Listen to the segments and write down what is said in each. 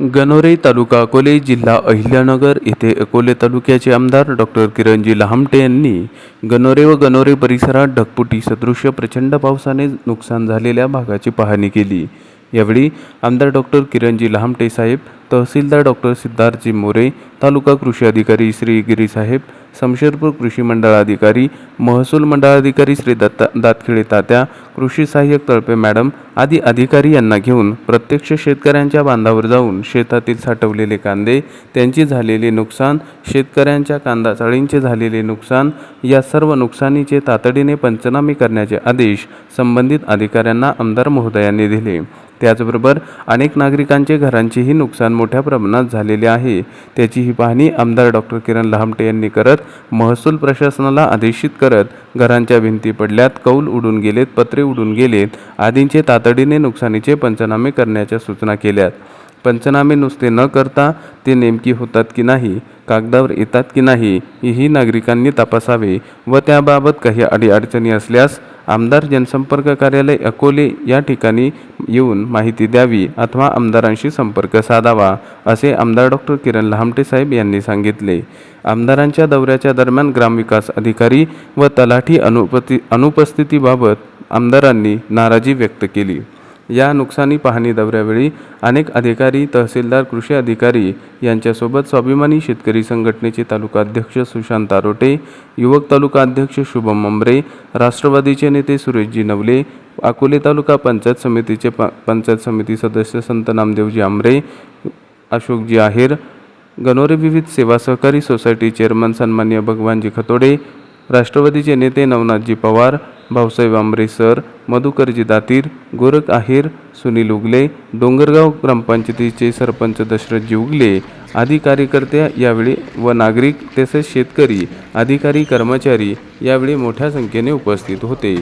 गणोरे तालुका अकोले जिल्हा अहिल्यानगर येथे अकोले तालुक्याचे आमदार डॉक्टर किरणजी लहामटे यांनी गणोरे व गणोरे परिसरात ढगपुटी सदृश्य प्रचंड पावसाने नुकसान झालेल्या भागाची पाहणी केली. यावेळी आमदार डॉक्टर किरणजी लहामटे साहेब तहसीलदार डॉक्टर सिद्धार्थजी मोरे तालुका कृषी अधिकारी श्री गिरीसाहेब समशेरपूर कृषी मंडळ अधिकारी महसूल मंडळाधिकारी श्री दत्ता दातखिळे तात्या कृषी सहाय्यक तळपे मॅडम आदी अधिकारी यांना घेऊन प्रत्यक्ष शेतकऱ्यांच्या बांधावर जाऊन शेतातील साठवलेले कांदे त्यांची झालेले नुकसान शेतकऱ्यांच्या कांदा चाळींचे झालेले नुकसान या सर्व नुकसानीचे तातडीने पंचनामे करण्याचे आदेश संबंधित अधिकाऱ्यांना आमदार महोदयांनी दिले. त्याचबरोबर अनेक नागरिकांचे घरांचेही नुकसान मोठ्या प्रमाणात झालेले आहे. त्याची ही पाहणी आमदार डॉक्टर किरण लहामटे यांनी करत महसूल प्रशासनाला आदेशित करत घरांच्या भिंती पडल्यात कौल उडून गेलेत पत्रे उडून गेलेत आदींचे तातडीने नुकसानीचे पंचनामे करण्याच्या सूचना केल्यात. पंचनामे नुसते न करता ते नेमकी होतात की नाही कागदावर येतात की नाही हेही नागरिकांनी तपासावे व त्याबाबत काही अडीअडचणी असल्यास आमदार जनसंपर्क कार्यालय अकोले या ठिकाणी येऊन माहिती द्यावी अथवा आमदारांशी संपर्क साधावा असे आमदार डॉक्टर किरण लहामटे साहेब यांनी सांगितले. आमदारांच्या दौऱ्याच्या दरम्यान ग्रामविकास अधिकारी व तलाठी अनुपती अनुपस्थितीबाबत आमदारांनी नाराजी व्यक्त केली. या नुकसानी पाहणी दौऱ्यावेळी अनेक अधिकारी तहसीलदार कृषी अधिकारी यांच्यासोबत स्वाभिमानी शेतकरी संघटनेचे तालुका अध्यक्ष सुशांत आरोटे युवक तालुका अध्यक्ष शुभम मंबरे राष्ट्रवादीचे नेते सुरेशजी नवले अकोले तालुका पंचायत समितीचे प पंचायत समिती सदस्य संत नामदेवजी आमरे अशोकजी आहेर गणोरे विविध सेवा सहकारी सोसायटी चेअरमन सन्मान्य भगवानजी खतोडे राष्ट्रवादीचे नेते नवनाथजी पवार भाऊसाहेब आंबरे सर मधुकरजी दातीर गोरख आहेर सुनील उगले डोंगरगाव ग्रामपंचायतीचे सरपंच दशरथजी उगले आदी कार्यकर्ते यावेळी व नागरिक तसेच शेतकरी अधिकारी कर्मचारी यावेळी मोठ्या संख्येने उपस्थित होते.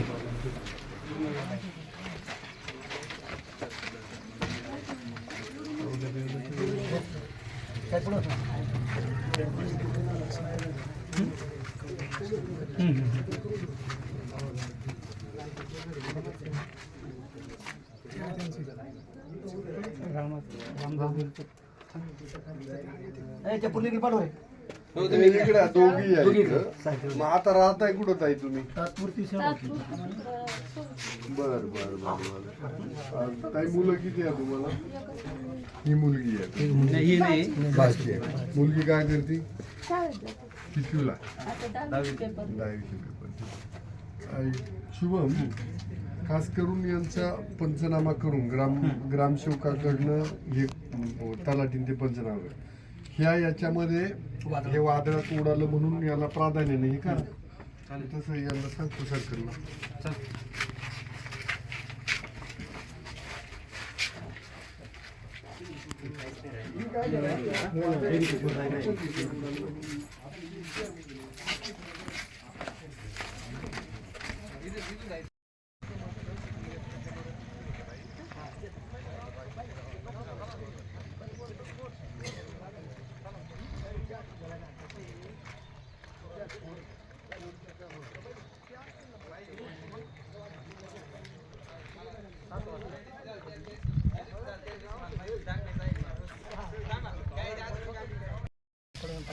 तुम्ही इकडे दोघी आहे इकडं. मग आता राहताय कुठं ताई तुम्ही? बर बर बर बर. ताई मुलं किती आहे तुम्हाला? ही मुलगी आहे. बाकी आहे. मुलगी काय करते? कितवीला दहावीचे पेपर. आई, शुभम खास करून यांचा पंचनामा करून ग्राम ग्रामसेवकाकडनं हे अं, तलाठीन ते पंचनामा. कर. ह्या याच्यामध्ये हे वादळात उडालं म्हणून याला प्राधान्य नाही का? तसं यांना सांगतो सरकारला.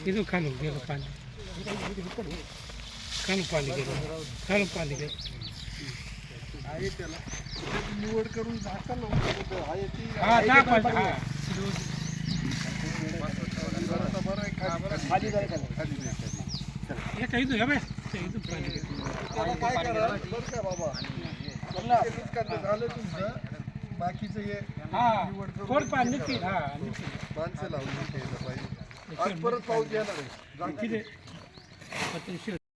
इथून खालून गेलं पाणी खालून पाणी गेलं खालून पाणी गेलं आहे त्याला निवड करून झाका आहे खाली जाय खाली हे काय करा बरं का बाबा झालं तुमचं बाकीचं हे निवड करून पाणी माणसं लावून पाहिजे आज परत पाऊस येणार आहे. शे-